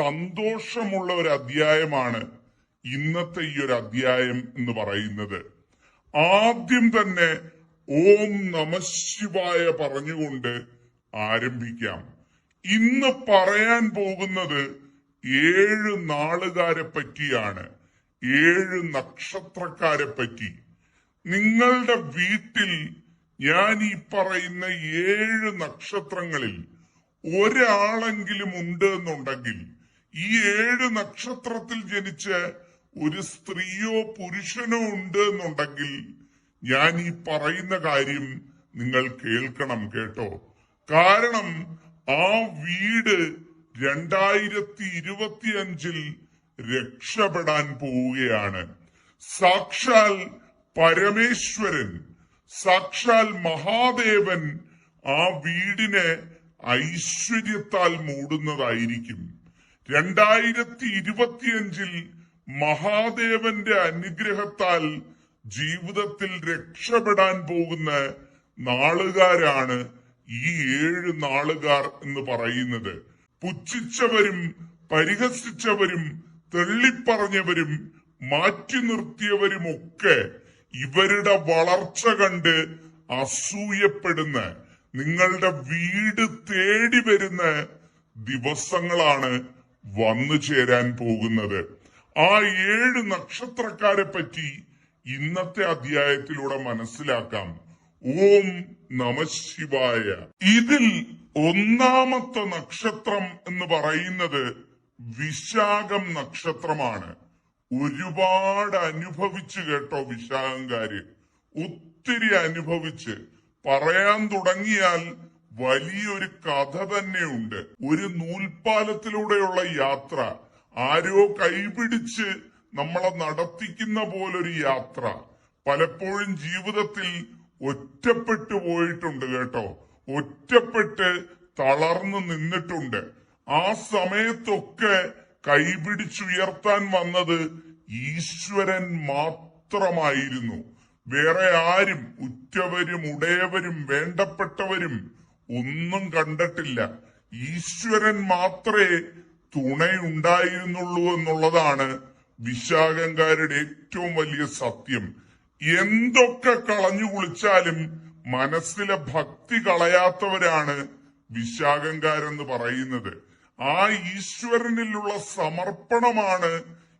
സന്തോഷമുള്ള ഒരു അധ്യായമാണ് ഇന്നത്തെ ഈ ഒരു അധ്യായം എന്ന് പറയുന്നത്. ആദ്യം തന്നെ ഓം നമശിവായ പറഞ്ഞുകൊണ്ട് ആരംഭിക്കാം. ഇന്ന് പറയാൻ പോകുന്നത് ഏഴ് നാളുകാരെ പറ്റിയാണ്. ഏഴ് നക്ഷത്രക്കാരെ പറ്റി. നിങ്ങളുടെ വീട്ടിൽ ഞാൻ ഈ പറയുന്ന ഏഴ് നക്ഷത്രങ്ങളിൽ ഒരാളെങ്കിലും ഉണ്ട് എന്നുണ്ടെങ്കിൽ ഈ ഏഴ് നക്ഷത്രത്തിൽ ജനിച്ച് ഒരു സ്ത്രീയോ പുരുഷനോ ഉണ്ട് എന്നുണ്ടെങ്കിൽ ഞാൻ ഈ പറയുന്ന കാര്യം നിങ്ങൾ കേൾക്കണം കേട്ടോ. കാരണം ആ വീട് രണ്ടായിരത്തി ഇരുപത്തിയഞ്ചിൽ രക്ഷപ്പെടാൻ പോവുകയാണ്. സാക്ഷാൽ പരമേശ്വരൻ സാക്ഷാൽ മഹാദേവൻ ആ വീടിനെ ഐശ്വര്യത്താൽ മൂടുന്നതായിരിക്കും. രണ്ടായിരത്തി ഇരുപത്തിയഞ്ചിൽ മഹാദേവന്റെ അനുഗ്രഹത്താൽ ജീവിതത്തിൽ രക്ഷപ്പെടാൻ പോകുന്ന നാളുകാരാണ് ഈ ഏഴ് നാളുകാർ എന്ന് പറയുന്നത്. പുച്ഛിച്ചവരും പരിഹസിച്ചവരും തള്ളിപ്പറഞ്ഞവരും മാറ്റി നിർത്തിയവരുമൊക്കെ ഇവരുടെ വളർച്ച കണ്ട് അസൂയപ്പെടുന്ന നിങ്ങളുടെ വീട് തേടി വരുന്ന ദിവസങ്ങളാണ് വന്നു ചേരാൻ പോകുന്നത്. ആ ഏഴ് നക്ഷത്രക്കാരെ പറ്റി ഇന്നത്തെ അധ്യായത്തിലൂടെ മനസ്സിലാക്കാം. ഓം നമശിവായ ഇതിൽ ഒന്നാമത്തെ നക്ഷത്രം എന്ന് പറയുന്നത് വിശാഖം നക്ഷത്രമാണ്. ഒരുപാട് അനുഭവിച്ച് കേട്ടോ വിശാഖംകാര്. ഒത്തിരി അനുഭവിച്ച്. പറയാൻ തുടങ്ങിയാൽ വലിയൊരു കഥ തന്നെയുണ്ട്. ഒരു നൂൽപാലത്തിലൂടെയുള്ള യാത്ര. ആരോ കൈപിടിച്ച് നമ്മളെ നടത്തിക്കുന്ന പോലൊരു യാത്ര. പലപ്പോഴും ജീവിതത്തിൽ ഒറ്റപ്പെട്ടു പോയിട്ടുണ്ട് കേട്ടോ. ഒറ്റപ്പെട്ട് തളർന്നു നിന്നിട്ടുണ്ട്. ആ സമയത്തൊക്കെ കൈപിടിച്ചുയർത്താൻ വന്നത് ഈശ്വരൻ മാത്രമായിരുന്നു. വേറെ ആരും ഉറ്റവരും ഉടയവരും വേണ്ടപ്പെട്ടവരും ഒന്നും കണ്ടിട്ടില്ല. ഈശ്വരൻ മാത്രമേ തുണയുണ്ടായിരുന്നുള്ളൂ എന്നുള്ളതാണ് വിശാഖങ്കാരുടെ ഏറ്റവും വലിയ സത്യം. എന്തൊക്കെ കളഞ്ഞു കുളിച്ചാലും മനസ്സിലെ ഭക്തി കളയാത്തവരാണ് വിശാഖങ്കാരെന്ന് പറയുന്നത്. ആ ഈശ്വരനിലുള്ള സമർപ്പണമാണ്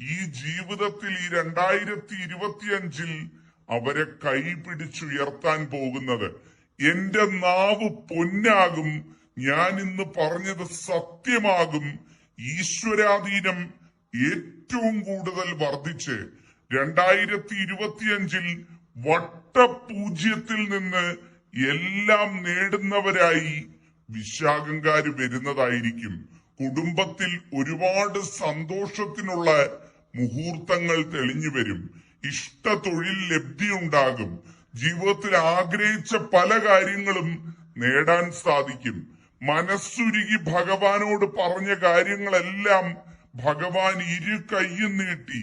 ഈ ജീവിതത്തിൽ ഈ രണ്ടായിരത്തി ഇരുപത്തിയഞ്ചിൽ അവരെ കൈപിടിച്ചുയർത്താൻ പോകുന്നത്. എന്റെ നാവ് പൊന്നാകും. ഞാൻ ഇന്ന് പറഞ്ഞത് സത്യമാകും. ഈശ്വരാധീനം ഏറ്റവും കൂടുതൽ വർദ്ധിച്ച് രണ്ടായിരത്തി ഇരുപത്തിയഞ്ചിൽ വട്ടപൂജ്യത്തിൽ നിന്ന് എല്ലാം നേടുന്നവരായി വിശാഖങ്കാര് വരുന്നതായിരിക്കും. കുടുംബത്തിൽ ഒരുപാട് സന്തോഷത്തിനുള്ള മുഹൂർത്തങ്ങൾ തെളിഞ്ഞു വരും. ഇഷ്ട തൊഴിൽ ലബ്ധി ഉണ്ടാകും ജീവിതത്തിൽ ആഗ്രഹിച്ച പല കാര്യങ്ങളും നേടാൻ സാധിക്കും. മനസ്സുരുകി ഭഗവാനോട് പറഞ്ഞ കാര്യങ്ങളെല്ലാം ഭഗവാൻ ഇരു കൈയും നീട്ടി.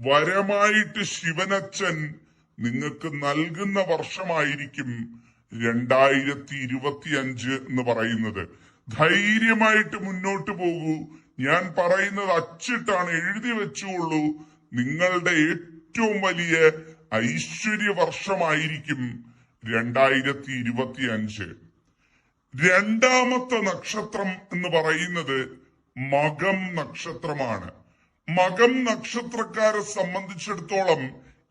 വരമായിട്ട് ശിവനച്ഛൻ നിങ്ങൾക്ക് നൽകുന്ന വർഷമായിരിക്കും രണ്ടായിരത്തി ഇരുപത്തി അഞ്ച് എന്ന് പറയുന്നത്. ധൈര്യമായിട്ട് മുന്നോട്ട് പോകൂ. ഞാൻ പറയുന്നത് അച്ചിട്ടാണ് എഴുതി വെച്ചുകൊള്ളൂ നിങ്ങളുടെ ഏറ്റവും വലിയ ഐശ്വര്യ വർഷമായിരിക്കും രണ്ടായിരത്തി ഇരുപത്തി അഞ്ച് രണ്ടാമത്തെ നക്ഷത്രം എന്ന് പറയുന്നത് മകം നക്ഷത്രമാണ്. മകം നക്ഷത്രക്കാരെ സംബന്ധിച്ചിടത്തോളം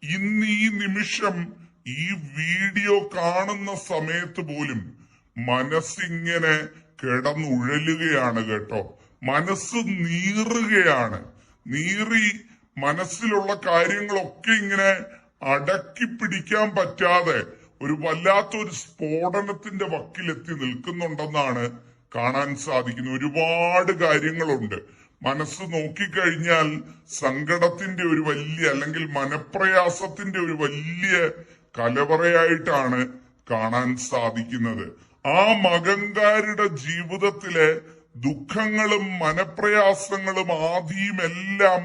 ഇന്ന് ഈ നിമിഷം ഈ വീഡിയോ കാണുന്ന സമയത്ത് പോലും മനസ്സിങ്ങനെ കിടന്നുഴലുകയാണ് കേട്ടോ. മനസ്സ് നീറുകയാണ്. നീറി മനസ്സിലുള്ള കാര്യങ്ങളൊക്കെ ഇങ്ങനെ അടക്കി പിടിക്കാൻ പറ്റാതെ ഒരു വല്ലാത്തൊരു സ്ഫോടനത്തിന്റെ വക്കിലെത്തി നിൽക്കുന്നുണ്ടെന്നാണ് കാണാൻ സാധിക്കുന്നത്. ഒരുപാട് കാര്യങ്ങളുണ്ട്. മനസ്സ് നോക്കിക്കഴിഞ്ഞാൽ സങ്കടത്തിന്റെ ഒരു വലിയ അല്ലെങ്കിൽ മനപ്രയാസത്തിന്റെ ഒരു വലിയ കലവറയായിട്ടാണ് കാണാൻ സാധിക്കുന്നത്. ആ മകങ്കാരുടെ ജീവിതത്തിലെ ദുഃഖങ്ങളും മനപ്രയാസങ്ങളും ആദിയും എല്ലാം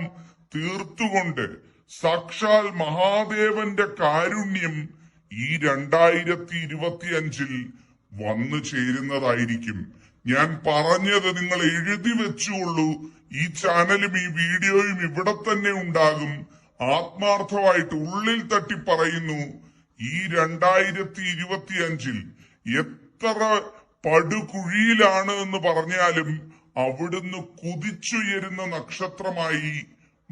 തീർത്തുകൊണ്ട് സാക്ഷാൽ മഹാദേവന്റെ കാരുണ്യം ഈ രണ്ടായിരത്തി ഇരുപത്തി അഞ്ചിൽ വന്നു ചേരുന്നതായിരിക്കും. ഞാൻ പറഞ്ഞത് നിങ്ങൾ എഴുതി വെച്ചുകൊള്ളൂ. ഈ ചാനലും ഈ വീഡിയോയും ഇവിടെ തന്നെ ഉണ്ടാകും. ആത്മാർത്ഥമായിട്ട് ഉള്ളിൽ തട്ടി പറയുന്നു ഈ രണ്ടായിരത്തി ഇരുപത്തി അഞ്ചിൽ എത്ര പടുകുഴിയിലാണ് എന്ന് പറഞ്ഞാലും അവിടുന്ന് കുതിച്ചുയരുന്ന നക്ഷത്രമായി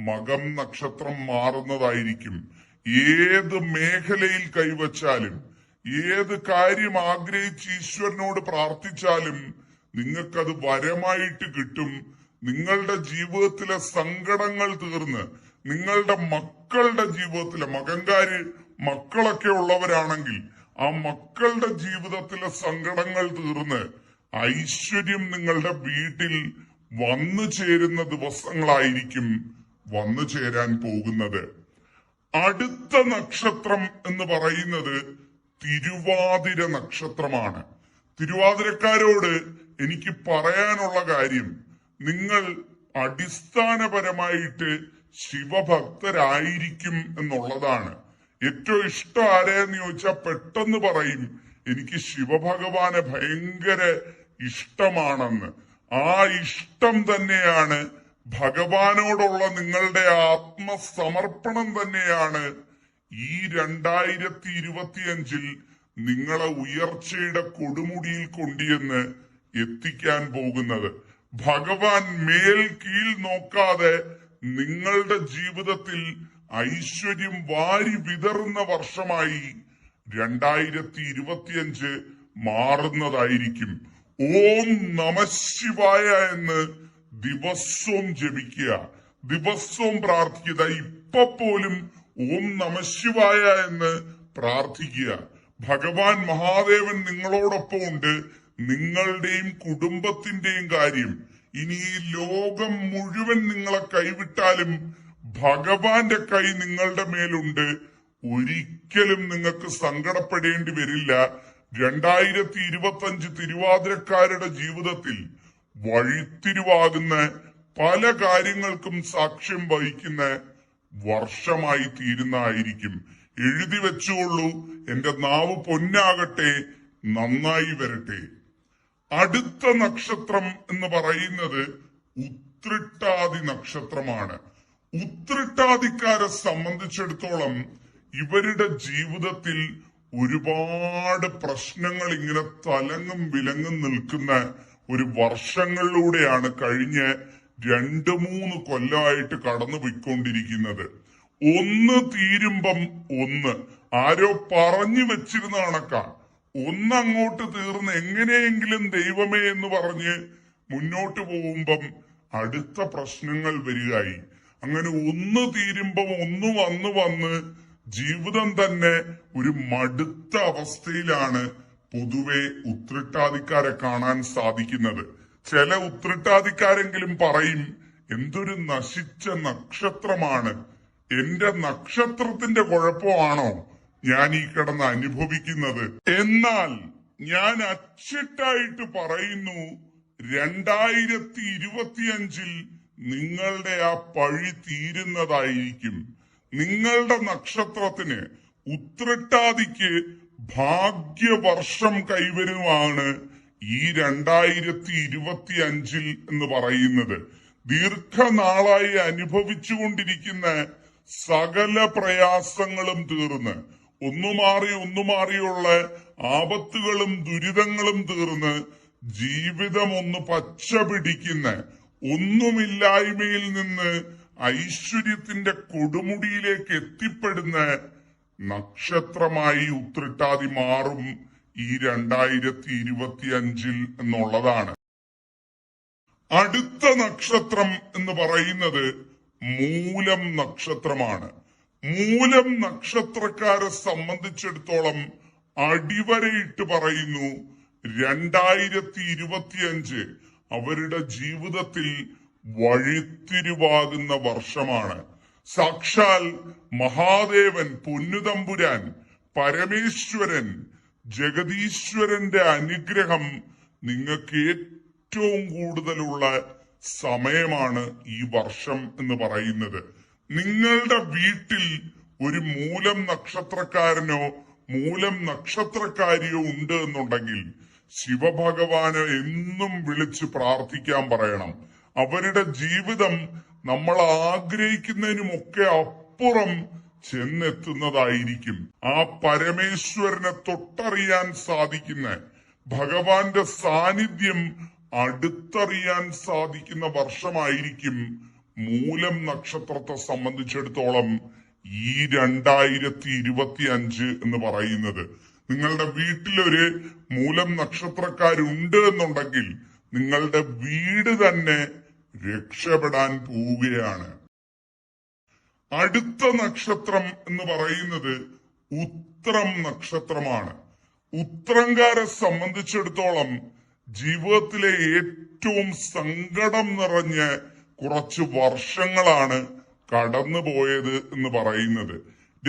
മകം നക്ഷത്രം മാറുന്നതായിരിക്കും. ഏത് മേഖലയിൽ കൈവച്ചാലും ഏത് കാര്യം ആഗ്രഹിച്ച് ഈശ്വരനോട് പ്രാർത്ഥിച്ചാലും നിങ്ങൾക്കത് വരമായിട്ട് കിട്ടും. നിങ്ങളുടെ ജീവിതത്തിലെ സങ്കടങ്ങൾ തീർന്ന് നിങ്ങളുടെ മക്കളുടെ ജീവിതത്തിലെ മകൻകാര് മക്കളൊക്കെ ഉള്ളവരാണെങ്കിൽ ആ മക്കളുടെ ജീവിതത്തിലെ സങ്കടങ്ങൾ തീർന്ന് ഐശ്വര്യം നിങ്ങളുടെ വീട്ടിൽ വന്നു ചേരുന്ന ദിവസങ്ങളായിരിക്കും. വന്നു ചേരാൻ പോകുന്നത്. അടുത്ത നക്ഷത്രം എന്ന് പറയുന്നത് തിരുവാതിര നക്ഷത്രമാണ്. തിരുവാതിരക്കാരോട് എനിക്ക് പറയാനുള്ള കാര്യം നിങ്ങൾ അടിസ്ഥാനപരമായിട്ട് ശിവഭക്തരായിരിക്കും എന്നുള്ളതാണ്. ഏറ്റവും ഇഷ്ടം ആരെയെന്ന് ചോദിച്ചാൽ പെട്ടെന്ന് പറയും എനിക്ക് ശിവഭഗവാനെ ഭയങ്കര ഇഷ്ടമാണെന്ന്. ആ ഇഷ്ടം തന്നെയാണ് ഭഗവാനോടുള്ള നിങ്ങളുടെ ആത്മസമർപ്പണം തന്നെയാണ് ഈ രണ്ടായിരത്തി ഇരുപത്തിയഞ്ചിൽ നിങ്ങളെ ഉയർച്ചയുടെ കൊടുമുടിയിൽ കൊണ്ടിയെന്ന് എത്തിക്കാൻ പോകുന്നത്. ഭഗവാൻ മേൽ കീഴ് നോക്കാതെ നിങ്ങളുടെ ജീവിതത്തിൽ ഐശ്വര്യം വാരി വിതറുന്ന വർഷമായി രണ്ടായിരത്തി ഇരുപത്തിയഞ്ച് മാറുന്നതായിരിക്കും. ഓം നമശിവായ എന്ന് ദിവസവും ജപിക്കുക ദിവസവും പ്രാർത്ഥിക്കുക. ഇപ്പൊ പോലും ഓം നമശിവായ എന്ന് പ്രാർത്ഥിക്കുക. ഭഗവാൻ മഹാദേവൻ നിങ്ങളോടൊപ്പം ഉണ്ട്. നിങ്ങളുടെയും കുടുംബത്തിന്റെയും കാര്യം. ഇനി ഈ ലോകം മുഴുവൻ നിങ്ങളെ കൈവിട്ടാലും ഭഗവാന്റെ കൈ നിങ്ങളുടെ മേലുണ്ട്. ഒരിക്കലും നിങ്ങൾക്ക് സങ്കടപ്പെടേണ്ടി വരില്ല. രണ്ടായിരത്തി ഇരുപത്തി അഞ്ച് തിരുവാതിരക്കാരുടെ ജീവിതത്തിൽ വഴിത്തിരിവാകുന്ന പല കാര്യങ്ങൾക്കും സാക്ഷ്യം വഹിക്കുന്ന വർഷമായി തീരുന്നതായിരിക്കും. എഴുതി വെച്ചുകൊള്ളൂ. എന്റെ നാവ് പൊന്നാകട്ടെ നന്നായി വരട്ടെ. അടുത്ത നക്ഷത്രം എന്ന് പറയുന്നത് ഉത്രിട്ടാതി നക്ഷത്രമാണ്. ഉത്രിട്ടാതിക്കാരെ സംബന്ധിച്ചിടത്തോളം ഇവരുടെ ജീവിതത്തിൽ ഒരുപാട് പ്രശ്നങ്ങൾ ഇങ്ങനെ തലങ്ങും വിലങ്ങും നിൽക്കുന്ന ഒരു വർഷങ്ങളിലൂടെയാണ് കഴിഞ്ഞ രണ്ട് മൂന്ന് കൊല്ലമായിട്ട് കടന്നു പോയിക്കൊണ്ടിരിക്കുന്നത്. ഒന്ന് തീരുമ്പം ഒന്ന്. ആരോ പറഞ്ഞു വെച്ചിരുന്ന കണക്ക. ഒന്നങ്ങോട്ട് തീർന്ന് എങ്ങനെയെങ്കിലും ദൈവമേ എന്ന് പറഞ്ഞ് മുന്നോട്ട് പോകുമ്പം അടുത്ത പ്രശ്നങ്ങൾ വരികയായി. അങ്ങനെ ഒന്ന് തീരുമ്പം ഒന്ന് വന്ന് വന്ന് ജീവിതം തന്നെ ഒരു മടുത്ത അവസ്ഥയിലാണ് പൊതുവെ ഉത്രിട്ടാതിക്കാരെ കാണാൻ സാധിക്കുന്നത്. ചില ഉത്രിട്ടാതിക്കാരെങ്കിലും പറയും എന്തൊരു നശിച്ച നക്ഷത്രമാണ്. എന്റെ നക്ഷത്രത്തിന്റെ കുഴപ്പമാണോ ഞാൻ ഈ കിടന്ന് അനുഭവിക്കുന്നത്? എന്നാൽ ഞാൻ അച്ചിട്ടായിട്ട് പറയുന്നു രണ്ടായിരത്തി ഇരുപത്തിയഞ്ചിൽ നിങ്ങളുടെ ആ പഴി തീരുന്നതായിരിക്കും. നിങ്ങളുടെ നക്ഷത്രത്തിന് ഉത്രട്ടാതിക്ക് ഭാഗ്യവർഷം കൈവരുമാണ് ഈ രണ്ടായിരത്തി ഇരുപത്തി അഞ്ചിൽ എന്ന് പറയുന്നത്. ദീർഘനാളായി അനുഭവിച്ചുകൊണ്ടിരിക്കുന്ന സകല പ്രയാസങ്ങളും തീർന്ന് ഒന്നു മാറി ഒന്നു മാറിയുള്ള ആപത്തുകളും ദുരിതങ്ങളും തീർന്ന് ജീവിതം ഒന്ന് പച്ച പിടിക്കുന്ന ഒന്നുമില്ലായ്മയിൽ നിന്ന് ഐശ്വര്യത്തിന്റെ കൊടുമുടിയിലേക്ക് എത്തിപ്പെടുന്ന നക്ഷത്രമായി ഉത്രിട്ടാതി മാറും ഈ രണ്ടായിരത്തി ഇരുപത്തി അഞ്ചിൽ എന്നുള്ളതാണ്. അടുത്ത നക്ഷത്രം എന്ന് പറയുന്നത് മൂലം നക്ഷത്രമാണ്. മൂലം നക്ഷത്രക്കാരെ സംബന്ധിച്ചിടത്തോളം അടിവരയിട്ട് പറയുന്നു രണ്ടായിരത്തി ഇരുപത്തിയഞ്ച് അവരുടെ ജീവിതത്തിൽ വഴിത്തിരിവാകുന്ന വർഷമാണ്. സാക്ഷാൽ മഹാദേവൻ പൊന്നുതമ്പുരാൻ പരമേശ്വരൻ ജഗതീശ്വരന്റെ അനുഗ്രഹം നിങ്ങൾക്ക് ഏറ്റവും കൂടുതലുള്ള സമയമാണ് ഈ വർഷം എന്ന് പറയുന്നത്. നിങ്ങളുടെ വീട്ടിൽ ഒരു മൂലം നക്ഷത്രക്കാരനോ മൂലം നക്ഷത്രക്കാരിയോ ഉണ്ട് എന്നുണ്ടെങ്കിൽ ശിവഭഗവാനെ എന്നും വിളിച്ച് പ്രാർത്ഥിക്കാൻ പറയണം. അവരുടെ ജീവിതം നമ്മൾ ആഗ്രഹിക്കുന്നതിനുമൊക്കെ അപ്പുറം ചെന്നെത്തുന്നതായിരിക്കും. ആ പരമേശ്വരനെ തൊട്ടറിയാൻ സാധിക്കുന്ന ഭഗവാന്റെ സാന്നിധ്യം അടുത്തറിയാൻ സാധിക്കുന്ന വർഷമായിരിക്കും മൂലം നക്ഷത്രത്തെ സംബന്ധിച്ചിടത്തോളം ഈ രണ്ടായിരത്തി ഇരുപത്തി അഞ്ച് എന്ന് പറയുന്നത്. നിങ്ങളുടെ വീട്ടിലൊരു മൂലം നക്ഷത്രക്കാരുണ്ട് എന്നുണ്ടെങ്കിൽ നിങ്ങളുടെ വീട് തന്നെ രക്ഷപ്പെടാൻ പോവുകയാണ്. അടുത്ത നക്ഷത്രം എന്ന് പറയുന്നത് ഉത്രം നക്ഷത്രമാണ്. ഉത്രംകാരെ സംബന്ധിച്ചിടത്തോളം ജീവിതത്തിലെ ഏറ്റവും സങ്കടം നിറഞ്ഞ കുറച്ച് വർഷങ്ങളാണ് കടന്നുപോയത് എന്ന് പറയുന്നത്.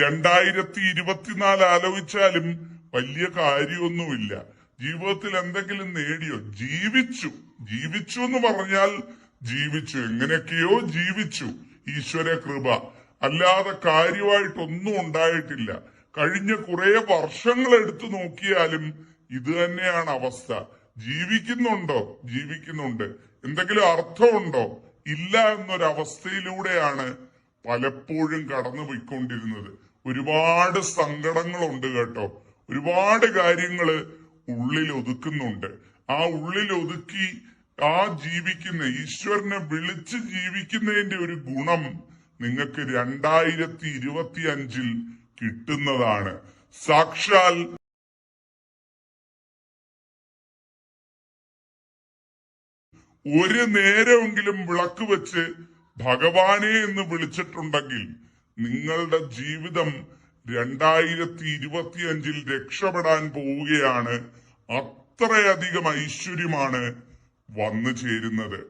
രണ്ടായിരത്തി ഇരുപത്തിനാല് ആലോചിച്ചാലും വലിയ കാര്യമൊന്നുമില്ല. ജീവിതത്തിൽ എന്തെങ്കിലും നേടിയോ? ജീവിച്ചു. ജീവിച്ചു എന്ന് പറഞ്ഞാൽ ജീവിച്ചു. എങ്ങനെയൊക്കെയോ ജീവിച്ചു. ഈശ്വര കൃപ. അല്ലാതെ കാര്യമായിട്ടൊന്നും ഉണ്ടായിട്ടില്ല. കഴിഞ്ഞ കുറെ വർഷങ്ങൾ എടുത്തു നോക്കിയാലും ഇത് തന്നെയാണ് അവസ്ഥ. ജീവിക്കുന്നുണ്ടോ? ജീവിക്കുന്നുണ്ട്. എന്തെങ്കിലും അർത്ഥമുണ്ടോ? ഇല്ല എന്നൊരവസ്ഥയിലൂടെയാണ് പലപ്പോഴും കടന്നു പോയിക്കൊണ്ടിരുന്നത്. ഒരുപാട് സങ്കടങ്ങളുണ്ട് കേട്ടോ. ഒരുപാട് കാര്യങ്ങൾ ഉള്ളിൽ ഒതുക്കുന്നുണ്ട് ആ ഉള്ളിൽ ഒതുക്കി ആ ജീവിക്കുന്ന ഈശ്വരനെ വിളിച്ച് ജീവിക്കുന്നതിന്റെ ഒരു ഗുണം നിങ്ങൾക്ക് രണ്ടായിരത്തി ഇരുപത്തി അഞ്ചിൽ കിട്ടുന്നതാണ്. സാക്ഷാൽ ഒരു നേരമെങ്കിലും വിളക്ക് വെച്ച് ഭഗവാനെ എന്ന് വിളിച്ചിട്ടുണ്ടെങ്കിൽ നിങ്ങളുടെ ജീവിതം രണ്ടായിരത്തി ഇരുപത്തിയഞ്ചിൽ രക്ഷപ്പെടാൻ പോവുകയാണ്. അത്രയധികം ഐശ്വര്യമാണ് വന്നു ചേരുന്നത്.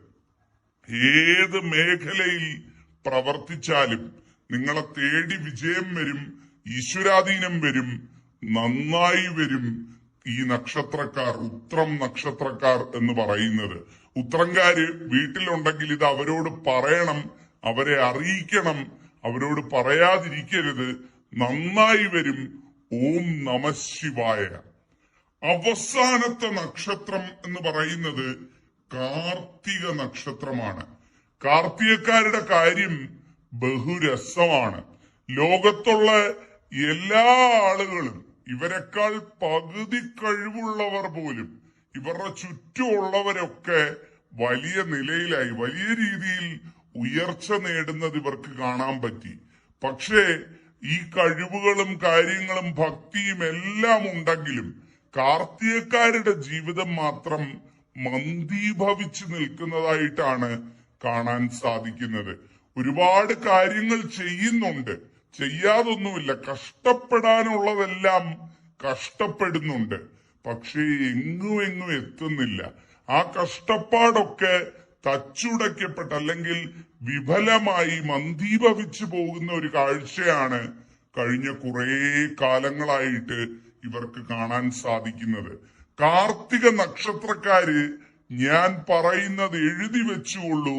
ഏത് മേഖലയിൽ പ്രവർത്തിച്ചാലും നിങ്ങളെ തേടി വിജയം വരും ഈശ്വരാധീനം വരും നന്നായി വരും ഈ നക്ഷത്രക്കാർ ഉത്രം നക്ഷത്രക്കാർ എന്ന് പറയുന്നത്. ഉത്രംകാര് വീട്ടിലുണ്ടെങ്കിൽ ഇത് അവരോട് പറയണം അവരെ അറിയിക്കണം അവരോട് പറയാതിരിക്കരുത്. നന്നായി വരും ഓം നമ ശിവായ. അവസാനത്തെ നക്ഷത്രം എന്ന് പറയുന്നത് കാർത്തിക നക്ഷത്രമാണ്. കാർത്തികക്കാരുടെ കാര്യം ബഹുരസമാണ് ലോകത്തുള്ള എല്ലാ ആളുകളും ഇവരെക്കാൾ പകുതി കഴിവുള്ളവർ പോലും ഇവരുടെ ചുറ്റുമുള്ളവരൊക്കെ വലിയ നിലയിലായി വലിയ രീതിയിൽ ഉയർച്ച നേടുന്നത് ഇവർക്ക് കാണാൻ പറ്റി. പക്ഷേ ഈ കഴിവുകളും കാര്യങ്ങളും ഭക്തിയും എല്ലാം ഉണ്ടെങ്കിലും കാർത്തികക്കാരുടെ ജീവിതം മാത്രം മന്ദീഭവിച്ചു നിൽക്കുന്നതായിട്ടാണ് കാണാൻ സാധിക്കുന്നത്. ഒരുപാട് കാര്യങ്ങൾ ചെയ്യുന്നുണ്ട്. ചെയ്യാതൊന്നുമില്ല. കഷ്ടപ്പെടാനുള്ളതെല്ലാം കഷ്ടപ്പെടുന്നുണ്ട്. പക്ഷേ എങ്ങും എങ്ങും എത്തുന്നില്ല. ആ കഷ്ടപ്പാടൊക്കെ തച്ചുടയ്ക്കപ്പെട്ട അല്ലെങ്കിൽ വിഫലമായി മന്ദീഭവിച്ചു പോകുന്ന ഒരു കാഴ്ചയാണ് കഴിഞ്ഞ കുറേ കാലങ്ങളായിട്ട് ഇവർക്ക് കാണാൻ സാധിക്കുന്നത്. കാർത്തിക നക്ഷത്രക്കാര് ഞാൻ പറയുന്നത് എഴുതി വെച്ചുകൊള്ളൂ.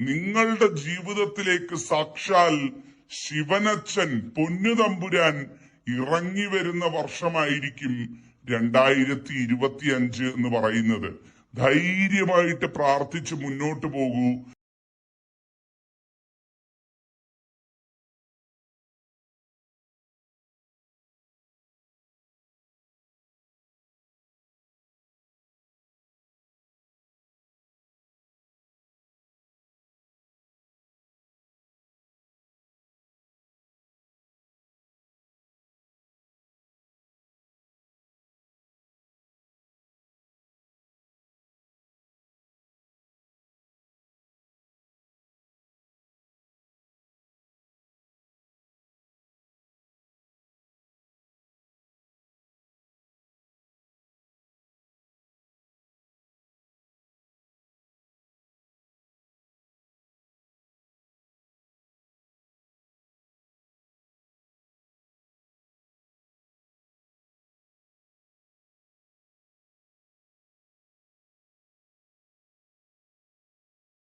നിങ്ങളുടെ ജീവിതത്തിലേക്ക് സാക്ഷാൽ ശിവനച്ഛൻ പൊന്നുതമ്പുരാൻ ഇറങ്ങി വരുന്ന വർഷമായിരിക്കും രണ്ടായിരത്തി ഇരുപത്തി അഞ്ച് എന്ന് പറയുന്നത്. ധൈര്യമായിട്ട് പ്രാർത്ഥിച്ച് മുന്നോട്ട് പോകൂ.